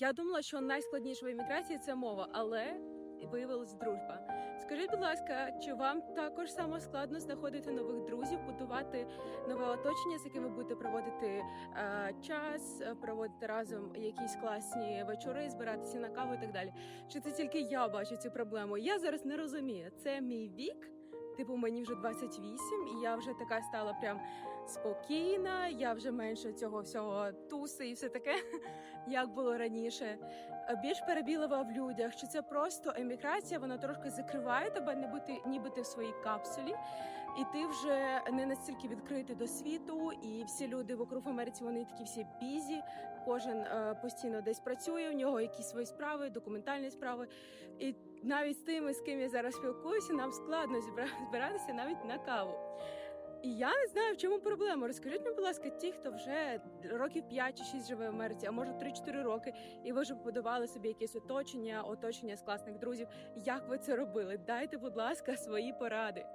Я думала, що найскладніше в еміграції це мова, але виявилась дружба. Скажіть, будь ласка, чи вам також само складно знаходити нових друзів, будувати нове оточення, з яким ви будете проводити е, час, проводити разом якісь класні вечори, збиратися на каву і так далі? Чи це тільки я бачу цю проблему? Я зараз не розумію. Це мій вік. Типу, мені вже 28, і я вже така стала прям спокійна. Я вже менше цього всього туси і все таке, як було раніше. Е, Більш перебілива в людях, що це просто еміграція, вона трошки закриває тебе, не бути ніби ти в своїй капсулі, і ти вже не настільки відкритий до світу. І всі люди вокруг Америці вони такі всі бізі. Кожен е, постійно десь працює, у нього якісь свої справи, документальні справи. І навіть з тими, з ким я зараз спілкуюся, нам складно зібра- збиратися навіть на каву. І я не знаю, в чому проблема. Розкажіть мені, будь ласка, ті, хто вже років 5 чи 6 живе в Америці, а може 3-4 роки, і ви вже побудували собі якесь оточення, оточення з класних друзів. Як ви це робили? Дайте, будь ласка, свої поради.